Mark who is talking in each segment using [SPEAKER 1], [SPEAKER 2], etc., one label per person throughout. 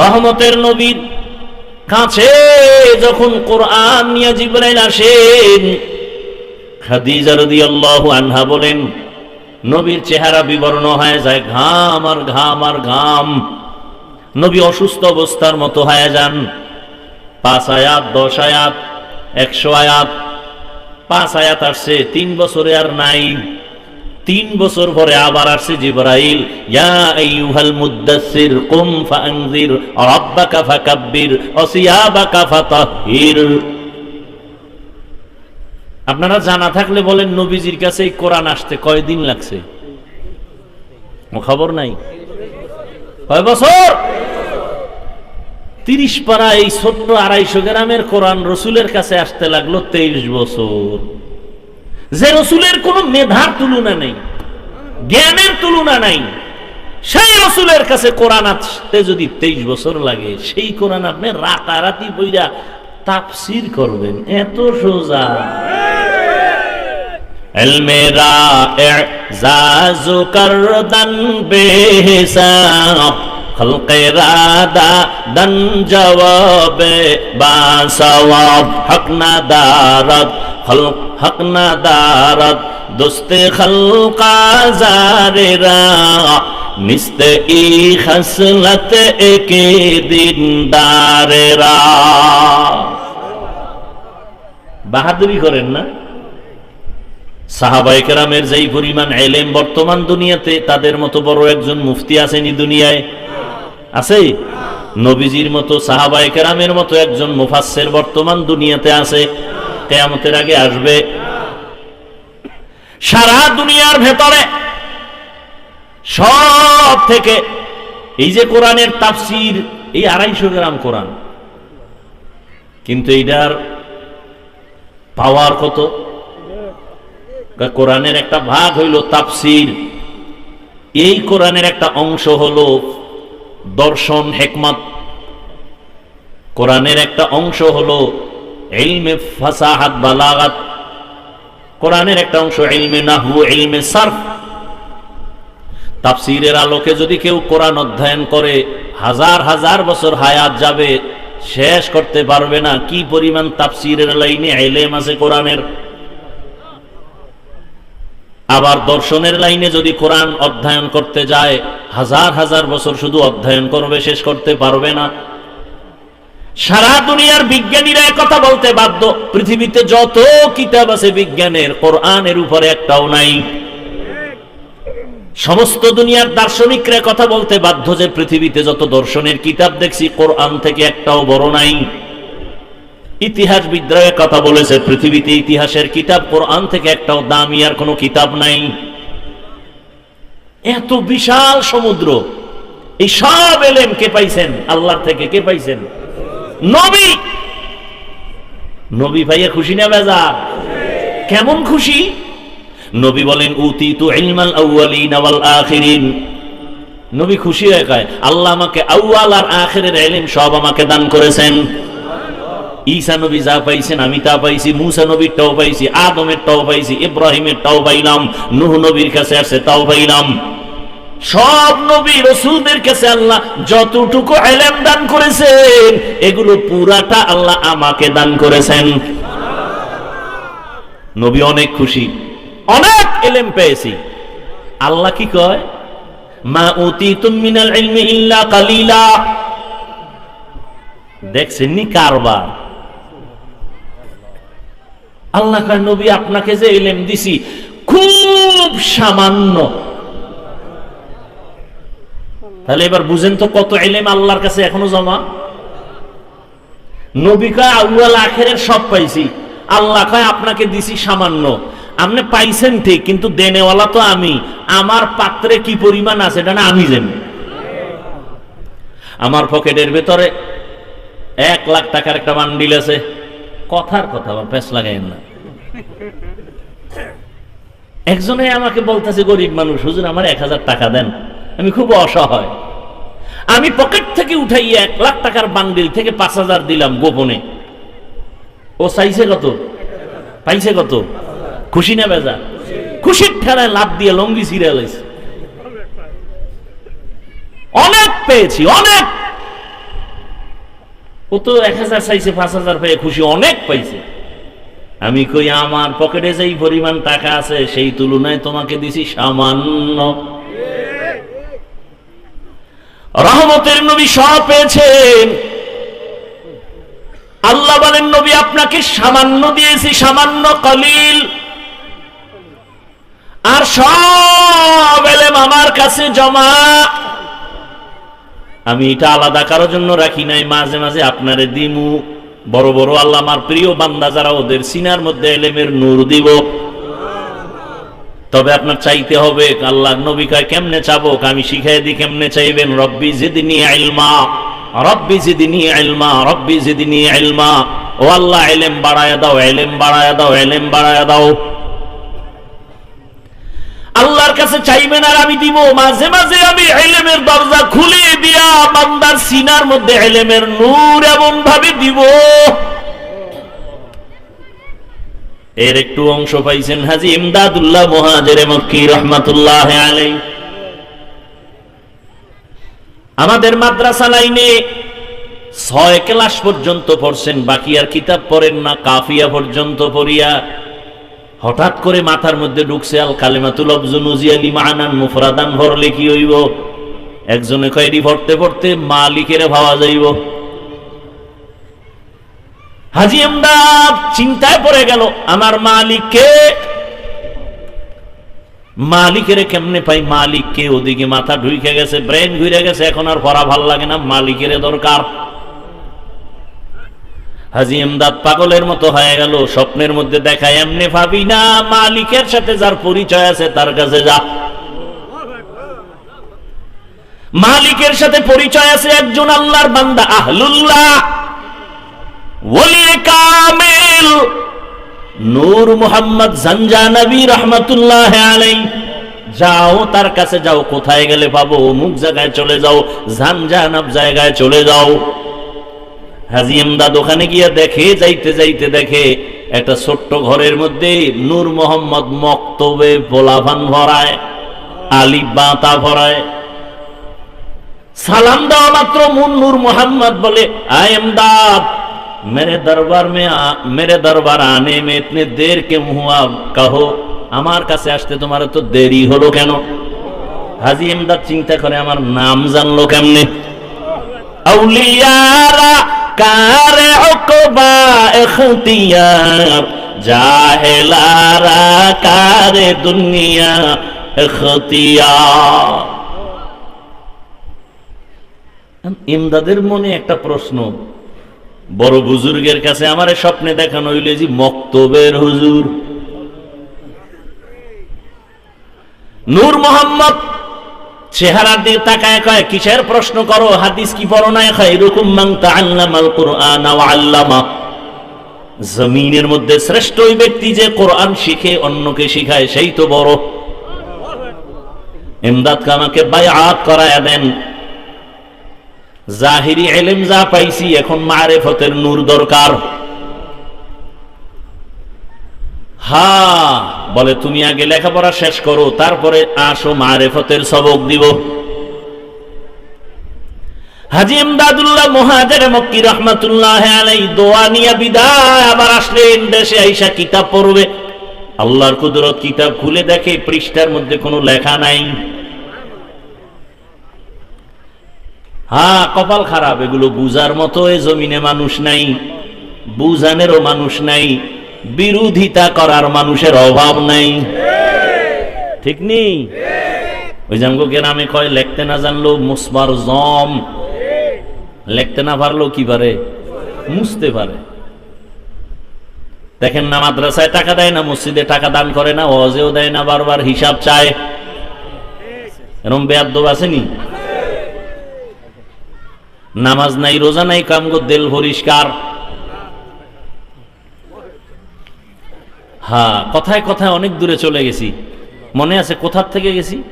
[SPEAKER 1] রহমতের নবীর কাছে যখন কোরআন নিয়ে জিব্রাইল আসেন, খাদিজা রাদিয়াল্লাহু আনহা বলেন, নবীর চেহারা বিবর্ণ হয়ে যায়, ঘাম আর ঘাম আর ঘাম। নবী অসুস্থ অবস্থার মতো হয়ে যান। পাঁচ আয়াত, দশ আয়াত, একশো আয়াত, পাঁচ আয়াত আসছে, তিন বছরে আর নাই। তিন বছর পরে আবার আসছে জিবরাইল আপনারা জানা থাকলে বলেন, নবীজির কাছে এই কোরআন আসতে কয়দিন লাগছে? খবর নাই? কয় বছর? তিরিশ পারা এই ছোট্ট আড়াইশো গ্রামের কোরআন রসুলের কাছে আসতে লাগল তেইশ বছর। যে রসুলের কোন মেধার তুলনা নেই, জ্ঞানের তুলনা নাই, সেই রসুলের কাছে কোরআন আসতে যদি তেইশ বছর লাগে, সেই কোরআন আপনি রাতারাতি বইরা তাফসির করবেন, এত সোজা। মেরা এজাজু খলক হক না দারত দোস্তে খলকা নিস্তে ই খসলত একে দিনদারেরা বাহাদুরি করেন না? সাহাবাই কেরামের যেই পরিমাণ এলেম বর্তমান দুনিয়াতে, তাদের মতো বড় একজন মুফতি আসেনি দুনিয়ায়? আছে নবীজির মতো সাহাবাই কেরামের মতো একজন মুফাসের বর্তমান দুনিয়াতে আছে। কেয়ামতের আগে আসবে। সারা দুনিয়ার ভেতরে সব থেকে এই যে কোরআনের তাফসির, এই আড়াইশো গ্রাম কোরআন। কিন্তু এইটার পাওয়ার কত? কোরআনের একটা ভাগ হইল তাফসির। এই কোরআনের একটা অংশ হলো দর্শন, হেকমত। কোরআনের একটা অংশ হলো এলমে ফাসাহাত বালাগাত। কোরআনের একটা অংশ এলমে নাহু এলমে সার্ফ। তাফসিরের আলোকে যদি কেউ কোরআন অধ্যয়ন করে, হাজার হাজার বছর হায়াত যাবে, শেষ করতে পারবে না, কি পরিমাণ তাফসিরের লাইনে এলেম আছে কোরআনের? আবার দর্শনের লাইনে যদি কোরআন অধ্যয়ন করতে যায়, হাজার হাজার বছর শুধু অধ্যয়ন করবে, শেষ করতে পারবে না। সারা দুনিয়ার বিজ্ঞানীরা কথা বলতে বাধ্য। পৃথিবীতে যত কিতাব আছে বিজ্ঞানের, কোরআনের উপরে একটাও নাই। সমস্ত দুনিয়ার দার্শনিকরা কথা বলতে বাধ্য যে পৃথিবীতে যত দর্শনের কিতাব দেখছি, কোরআন থেকে একটাও বড় নাই। ইতিহাস বিদ্রোহে কথা বলেছে, পৃথিবীতে ইতিহাসের কিতাব, কোরআন থেকে একটাও দামি আর কোনো কিতাব নাই। এত বিশাল সমুদ্র, এই সব এলেম কে পাইছেন? আল্লাহ থেকে কে পাইছেন? নবী। নবী ভাইয়া খুশি না বেজা কেমন খুশি? নবী বলেন উতি তু ইলমাল আউয়ালিন ওয়াল আখিরিন। নবী খুশি হয়ে কয়, আল্লাহ আমাকে আউয়াল আর আখিরের ইলম সব আমাকে দান করেছেন। ঈসা নবী যা পাইছেন, আমি তা পাইছি, মুসা নবীর টাও পাইছি, আদমের টাও পাইছি, ইব্রাহিমের টাও পাইলাম, নুহ নবীর কাছে আছে তাও পাইলাম। সব নবী রসুলদের কাছে আল্লাহ যতটুকু এলেম দান করেছেন, এগুলো পুরাটা আল্লাহ আমাকে দান করেছেন। নবী অনেক খুশি, অনেক এলেম পেয়েছি। আল্লাহ কি কয়? মা উতি মিনাল ইলমি ইল্লা কালিলা। দেখছেননি কারবার? আল্লাহ নবী, আপনাকে যে এলেম দিছি, খুব সামান্য তাহলে এবার বুঝেন তো কত এলেম আল্লাহর কাছে এখনও জমা? নবী কয়, আউয়াল আখেরের সব পাইছি। আল্লাহ কয়, আপনাকে দিছি সামান্য। আপনি পাইছেন ঠিক, কিন্তু দেনেওয়ালা তো আমি। আমার পাত্রে কি পরিমাণ আছে, এটা না আমি জানি। আমার পকেটের ভেতরে এক লাখ টাকার একটা বান্ডিল আছে। কথার কথা আবার পেস লাগাইন না। একজনে আমাকে বলতেছে, গরিব মানুষ, হুজুর, আমার এক হাজার টাকা দেন। আমি খুব অসহায়। আমি পকেট থেকে উঠাইয়া এক লাখ টাকার বান্ডিল থেকে পাঁচ হাজার দিলাম গোপনে। ও চাইছে কত? পাইছে কত? খুশি না বেজা? খুশির ঠেলায় লাভ দিয়ে লঙ্গি সিরিয়াল অনেক পেয়েছি, অনেক! ও তো এক হাজার চাইছে, পাঁচ হাজার পেয়ে খুশি, অনেক পাইছে। আমি কই, আমার পকেটে যেই পরিমাণ টাকা আছে, সেই তুলনায় তোমাকে দিছি সামান্য। রহমতের নবী সব পেয়েছেন। আল্লাহ বলেন, নবী, আপনাকে সামান্য দিয়েছি, সামান্য কলিল। আর সব এলেম আমার কাছে জমা। আমি এটা আলাদা কারোর জন্য রাখি নাই, মাঝে মাঝে আপনারে দিমু। বড় বড় আল্লাহ আমার প্রিয় বান্দা, যারা ওদের সিনার মধ্যে এলেমের নূর দিব। তবে আপনার চাইতে হবে আল্লাহ নবী কয়, কেমনে চাবো? আমি শিখাই দিই কেমনে চাইবেন? রব্বি জিদনি ইলমা, রব্বি জিদনি ইলমা, রব্বি জিদনি ইলমা। ও আল্লাহ, এলেম বাড়ায়া দাও, এলেম বাড়ায়া দাও, এলেম বাড়ায়া দাও। আল্লাহর কাছে চাইবেন আর আমি দিব। মাঝে মাঝে আমি এলেমের দরজা খুলে দিয়া বান্দার সিনার মধ্যে এলেমের নূর এমন ভাবে দিব। এর একটু অংশ পাইছেন হাজি ইমদাদুল্লাহ মহাজেরে মক্কি রহমাতুল্লাহ আলাই আমাদের মাদ্রাসা লাইনে ছয় ক্লাস পর্যন্ত পড়ছেন, বাকি আর কিতাব পড়েন না, কাফিয়া পর্যন্ত পড়িয়া হঠাৎ করে মাথার মধ্যে ঢুকছে, আল কালেমাতুল আফজুনুজি আলী মাহানান মুফরাদান ভরলে কি হইব। একজনে কয়েরি ভরতে ভরতে মালিকের ভাবা যাইব। হাজি আমদাদ চিন্তায় পড়ে গেল, আমার মালিককে, মালিকের কেমনে পাই? মালিককে ওদিকে মাথা ঢুকে গেছে, ব্রেন ঘুরে গেছে, এখন আর পড়া ভালো লাগে না, মালিকের দরকার। হাজি এমদাদ পাগলের মতো হয়ে গেল, স্বপ্নের মধ্যে দেখা এমনি ভাবি না, মালিকের সাথে যার পরিচয় আছে, তার কাছে যা। মালিকের সাথে পরিচয় আছে একজন আল্লাহর বান্দা, আহলুল্লাহ। ওলি কামিল নূর মোহাম্মদ রহমতুল্লাহ আলাই যাও, তার কাছে যাও, কোথায় গেলে পাবো? অমুক জায়গায় চলে যাও জায়গায় চলে যাও। হাজি এমদাদ ওখানে দেখে, যাইতে যাইতে দেখে, একটা ছোট্ট ঘরের মধ্যে নূর মোহাম্মদ মক্তবে পোলাভান ভরায় আলিফ বাতা ভরায়। সালাম দেওয়া মাত্র মুন, নূর মোহাম্মদ বলে, আয় এমদাদ मेरे दरबार में आ, मेरे दरबार आने में इतने देर क्यों हुआ कहो আমার কাছে আসতে তোমার তো দেরি হলো কেন হাজি এমদাদ চিন্তা করে আমার নাম জানলো কেমনে আউলিয়ারা কারে উকবা ইখতিয়ার জাহেলারা কারে দুনিয়া ইখতিয়ার ইমদাদের মনে একটা প্রশ্ন বড় বুজুর্গের কাছে আমার স্বপ্নে দেখানো হইলে যে মক্তবের হুজুর। নূর মোহাম্মদ চেহারার দিকে তাকায় কয়, কিসের প্রশ্ন করো? হাদিস কি পড়ো না খায় এরকম মান তাআল্লামাল কুরআন আল্লামা। জমিনের মধ্যে শ্রেষ্ঠ ওই ব্যক্তি যে কোরআন শিখে, অন্যকে শিখায়, সেই তো বড়। ইমদাদকে আমাকে বায়াত করায় দেন। জাহিরি এলেম যা পাইছি, এখন মারেফতের নূর দরকার। হা, বলে, তুমি আগে লেখাপড়া শেষ করো, তারপরে আসো মারেফতের সবক দিব। মক্কি রহমাতুল্লাহ দোয়া নিয়া বিদায় আবার আসলেন, দেশে আইসা কিতাব পড়বে। আল্লাহর কুদরত কিতাব খুলে দেখে পৃষ্ঠার মধ্যে কোনো লেখা নাই। হ্যাঁ কপাল খারাপ, এগুলো বুঝার মতো এ জমিনে মানুষ নাই, বুঝানেরও মানুষ নাই, বিরোধিতা করার মানুষের অভাব নাই। ঠিক নেই ওই জামগোকে নামে কয়, লেখতে না জানলো মুসবার জম, লেখতে না পারল কি পারে? মুছতে পারে। দেখেন না মাদ্রাসায় টাকা দেয় না, মসজিদে টাকা দান করে না অজেও দেয় না, বারবার হিসাব চায়। এরম বেয়াদ্দব আসেনি নামাজ নাই, রোজা নাই, কামগো দেল পরিষ্কার। হ্যাঁ কথায় কথায় অনেক দূরে চলে গেছি। মনে আছে কোথার থেকে গেছি?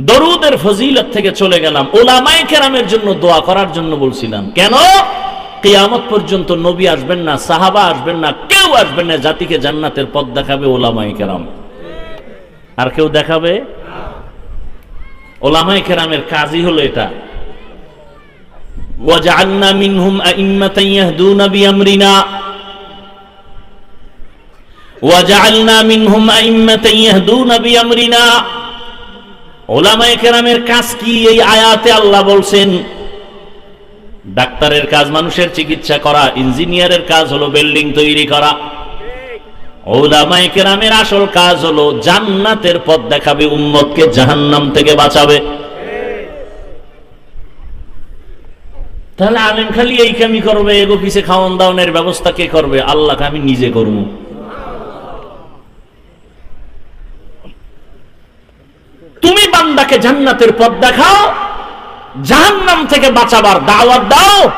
[SPEAKER 1] দরুদের ফজিলত থেকে চলে গেলাম। ওলামাই কেরামের জন্য দোয়া করার জন্য বলছিলাম। কেন? কেয়ামত পর্যন্ত নবী আসবেন না, সাহাবা আসবেন না, কেউ আসবেন না, জাতিকে জান্নাতের পথ দেখাবে ওলামাই কেরাম। আর কেউ দেখাবে? ওলামাই কেরামের কাজই হলো এটা وجعلنا منهم أئمة يهدون بأمرنا وجعلنا منهم أئمة يهدون بأمرنا ওলামায়ে কেরামের কাজ কি এই আয়াতে আল্লাহ বলছেন ডাক্তারের কাজ মানুষের চিকিৎসা করা ইঞ্জিনিয়ারের কাজ হলো বিল্ডিং তৈরি করা ওলামায়ে কেরামের আসল কাজ হলো জান্নাতের পথ দেখাবে, উম্মতকে জাহান্নাম থেকে বাঁচাবে। তাহলে আলেম খালি এই কামি করবে, এগো খাওয়ান ব্যবস্থা কে করবে? আল্লাহকে আমি নিজে করব। তুমি বান্দাকে জান্নাতের পথ দেখাও, জাহান্নাম থেকে বাঁচাবার দাওয়াত দাও,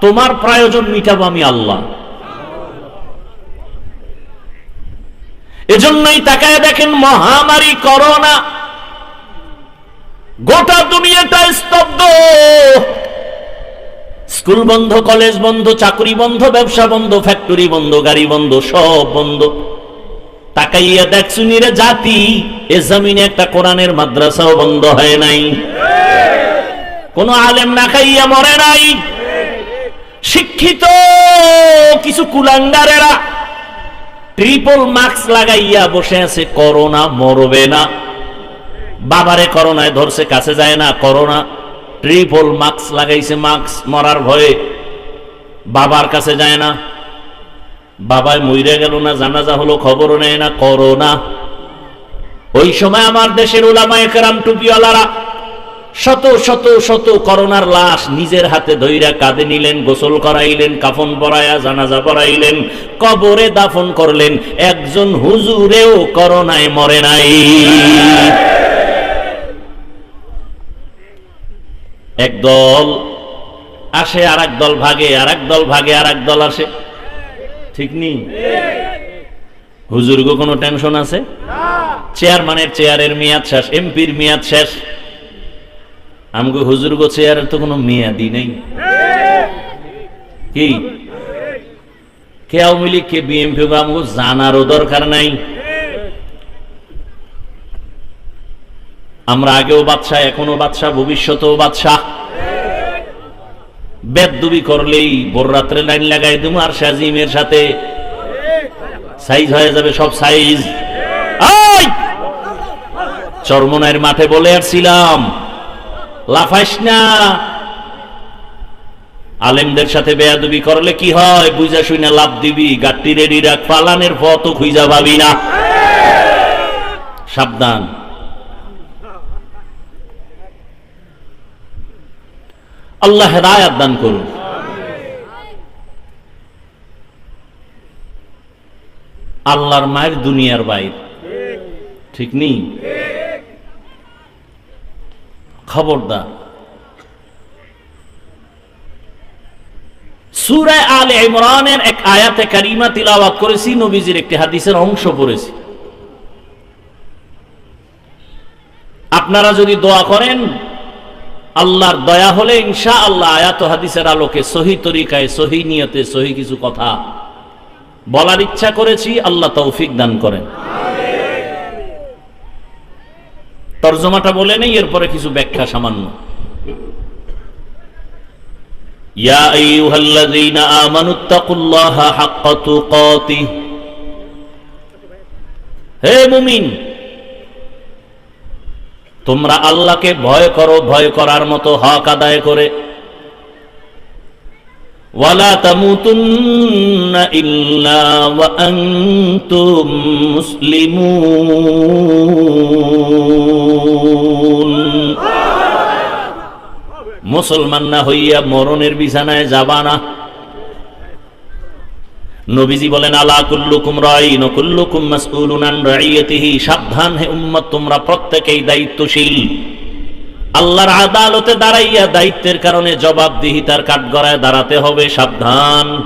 [SPEAKER 1] তোমার প্রয়োজন মিটাবো আমি আল্লাহ। এজন্যই তাকায় দেখেন মহামারী করোনা। গোটা দুনিয়াটা স্তব্ধ। স্কুল বন্ধ, কলেজ বন্ধ, চাকরি বন্ধ, ব্যবসা বন্ধ, ফ্যাক্টরি বন্ধ, গাড়ি বন্ধ, সব বন্ধ। তাকাইয়া দেখ সুনিরে, জাতি, এ জমিনে একটা কোরআনের মাদ্রাসাও বন্ধ হয় নাই। কোন আলেম না খাইয়া মরে নাই। শিক্ষিত, কিছু কুলাঙ্গারেরা ট্রিপল মাস্ক লাগাইয়া বসে আছে, করোনা মরবে না। বাবারে করোনায় ধরছে, কাছে যায় না, করোনা। ট্রিপল মাস্ক লাগাইছে মাস্ক মরার ভয়ে। বাবার কাছে যায় না। বাবায় মইরে গেল না, জানাজা হলো, খবরও নেয় না, করোনা। ওই সময় আমার দেশের ওলামায়ে কেরাম টুপিওয়ালারা শত শত শত করোনার লাশ নিজের হাতে ধইরা কাঁধে নিলেন গোসল করাইলেন কাফন পরায়া জানাজা পরাইলেন কবরে দাফন করলেন একজন হুজুরেও করোনায় মরে নাই। এক দল আসে আর দল ভাগে আর দল ভাগে আর এক দল আসে। ঠিক নেই হুজুরগো কোনো টেনশন আছে? চেয়ারম্যানের চেয়ারের মেয়াদ শেষ এমপির মেয়াদ শেষ। আমগো হুজুরগো চেয়ারের তো কোনো মেয়াদি নেই। কি? কে আওয়ামী লীগ, কে বিএনপি আমগো জানারও দরকার নাই। আমরা আগেও বাদশাহ এখনও বাদশাহ, ভবিষ্যতেও বাদশাহ। বেদুবি করলেই ভোর রাত্রে লাইন লাগাই দেবো আর শাজিমের সাথে সাইজ হয়ে যাবে সব সাইজ! চরমনায়ের মাঠে বলে আসছিলাম। লাফাইস না। আলেমদের সাথে বেয়াদবি করলে কি হয়? বুঝা শুনে লাভ দিবি। গাট্টি রেডি রাখ। পালানের পথ খুঁজা ভাবি না। সাবধান। আল্লাহ হেদায়াত দান করুন। আল্লাহর মায়ের দুনিয়ার বাইর। ঠিক নেই? খবরদার। সুরায় আলে ইমরানের এক আয়াতে কারিমা তিলাওয়াত করেছি, নবীজির একটি হাদিসের অংশ পড়েছি। আপনারা যদি দোয়া করেন, আল্লাহর দয়া হলে ইনশা আল্লাহ আয়াত হাদিসের আলোকে সহি তরিকায়, সহি নিয়তে সহি কিছু কথা বলার ইচ্ছা করেছি, আল্লাহ তৌফিক দান করেন। তর্জমাটা বলে নেই, এরপরে কিছু ব্যাখ্যা সামান্য। হে মুমিন, তোমরা আল্লাহকে ভয় করো, ভয় করার মতো হক আদায় করে। ওয়ালা তামুতুন্না ইল্লা ওয়া আনতুম মুসলিমুন। না হইয়া মরণের বিছানায় যাবা না। নবীজি বলেন, আলা কুল্লুকুম রাইন কুল্লুকুম মাসউলুন আন রাইয়াতিহি। সাবধান হে উম্মত, তোমরা প্রত্যেকেই দায়িত্বশীল। আল্লাহর আদালতে দাঁড়াইয়া দায়িত্বের কারণে জবাবদিহিতার কাঠগড়ায় দাঁড়াতে হবে, সাবধান।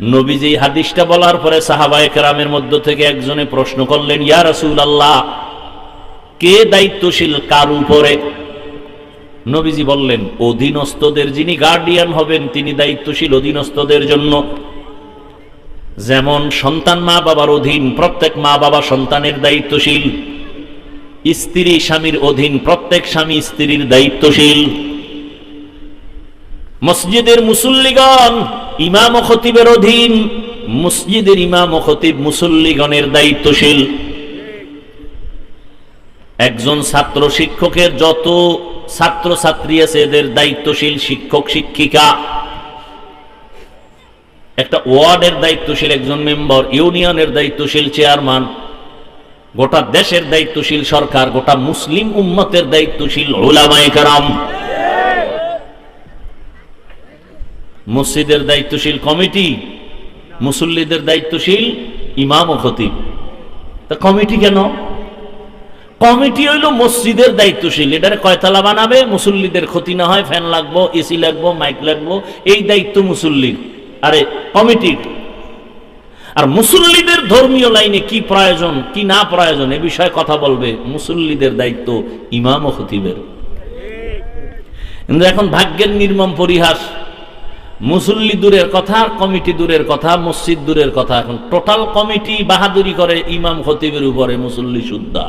[SPEAKER 1] নবীজি হাদিসটা বলার পরে সাহাবায়ে কেরামের মধ্য থেকে একজনে প্রশ্ন করলেন, ইয়া রাসূলুল্লাহ, কে দায়িত্বশীল কার উপরে? নবীজি বললেন, অধীনস্থদের যিনি গার্ডিয়ান হবেন, তিনি দায়িত্বশীল অধীনস্থদের জন্য। যেমন সন্তান মা বাবার অধীন, প্রত্যেক মা বাবা সন্তানের দায়িত্বশীল। স্ত্রী স্বামীর অধীন প্রত্যেক স্বামী স্ত্রীর দায়িত্বশীল। মসজিদের মুসল্লিগণ ইমাম ও খতিবের অধীন, মসজিদের ইমাম ও খতিব মুসল্লিগণের দায়িত্বশীল। একজন ছাত্র শিক্ষকের যত ছাত্র ছাত্রী আছে, এদের দায়িত্বশীল শিক্ষক, শিক্ষিকা। একটা ওয়ার্ডের দায়িত্বশীল একজন মেম্বার, ইউনিয়নের দায়িত্বশীল চেয়ারম্যান। গোটা দেশের দায়িত্বশীল সরকার, গোটা মুসলিম উম্মতের দায়িত্বশীল ওলামায়ে কারাম। মসজিদের দায়িত্বশীল কমিটি, মুসল্লিদের দায়িত্বশীল ইমাম ও খতিব। তা কমিটি কেন? কমিটি হইল মসজিদের দায়িত্বশীল। এটারে কয়তলা বানাবে? মুসল্লিদের ক্ষতি না হয়, ফ্যান লাগবো, এসি লাগবো, মাইক লাগবো, এই দায়িত্ব মুসল্লির। আরে কমিটির। আর মুসল্লিদের ধর্মীয় লাইনে কি প্রয়োজন, কি না প্রয়োজন, এ বিষয়ে কথা বলবে মুসল্লিদের দায়িত্ব ইমাম ও খতিবের। কিন্তু এখন ভাগ্যের নির্মম পরিহাস, মুসল্লি দূরের কথা, কমিটি দূরের কথা, মসজিদ দূরের কথা, এখন টোটাল কমিটি বাহাদুরি করে ইমাম খতিবের উপরে মুসল্লি সুদ্ধা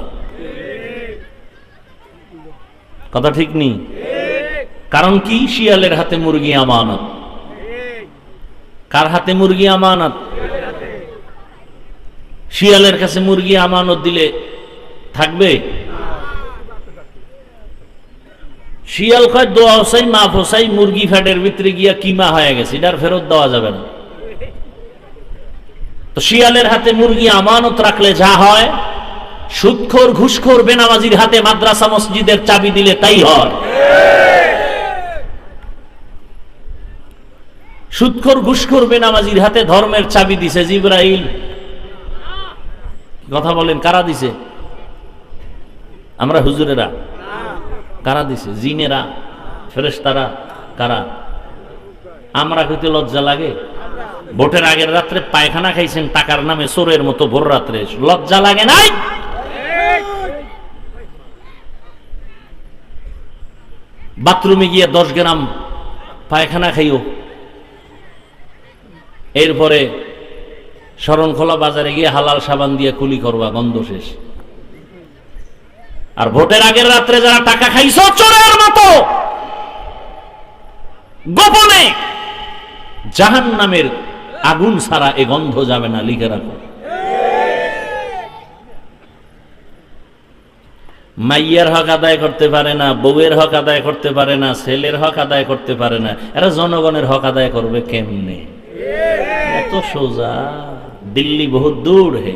[SPEAKER 1] কথা ঠিক নেই কারণ কি? শিয়ালের হাতে মুরগি আমানত। কার হাতে মুরগি আমানত? শিয়ালের কাছে মুরগি আমানত দিলে থাকবে? শিয়াল কয়, দোয়া হোসাই মাফ হোসাই মুরগি ফ্যাটের ভিতরে গিয়া কিমা হয়ে গেছে, এটার ফেরত দেওয়া যাবে না। তো শিয়ালের হাতে মুরগি আমানত রাখলে যা হয়, সুৎখোর, ঘুষখোর, বেনামাজির হাতে মাদ্রাসা, মসজিদের চাবি দিলে তাই হয়। সুৎখোর, ঘুষখোর, বেনামাজির হাতে ধর্মের চাবি দিছে জিব্রাইল। কথা বলেন, কারা দিছে? আমরা হুজুরেরা। কারা দিছে? জিনেরা, ফেরেশতারা, কারা? আমরা কইতে লজ্জা লাগে। ভোটের আগের রাত্রে পায়খানা খাইছেন, টাকার নামে চোরের মতো ভোর রাত্রে। লজ্জা লাগে নাই? বাথরুমে গিয়ে দশ গ্রাম পায়খানা খাইও। এরপরে শরণখোলা বাজারে গিয়ে হালাল সাবান দিয়ে কুলি করবা, গন্ধ শেষ। আর ভোটের আগের রাত্রে যারা টাকা খাইছ, চোরের মতো। গোপনে জাহান নামের আগুন ছাড়া এ গন্ধ যাবে না, লিখে রাখো। মাইয়ের হক আদায় করতে পারে না, বউয়ের হক আদায় করতে পারে না, ছেলের হক আদায় করতে পারে না। এরা জনগণের হক আদায় করবে কেমনে? এত সোজা। দিল্লি বহুত দূর হে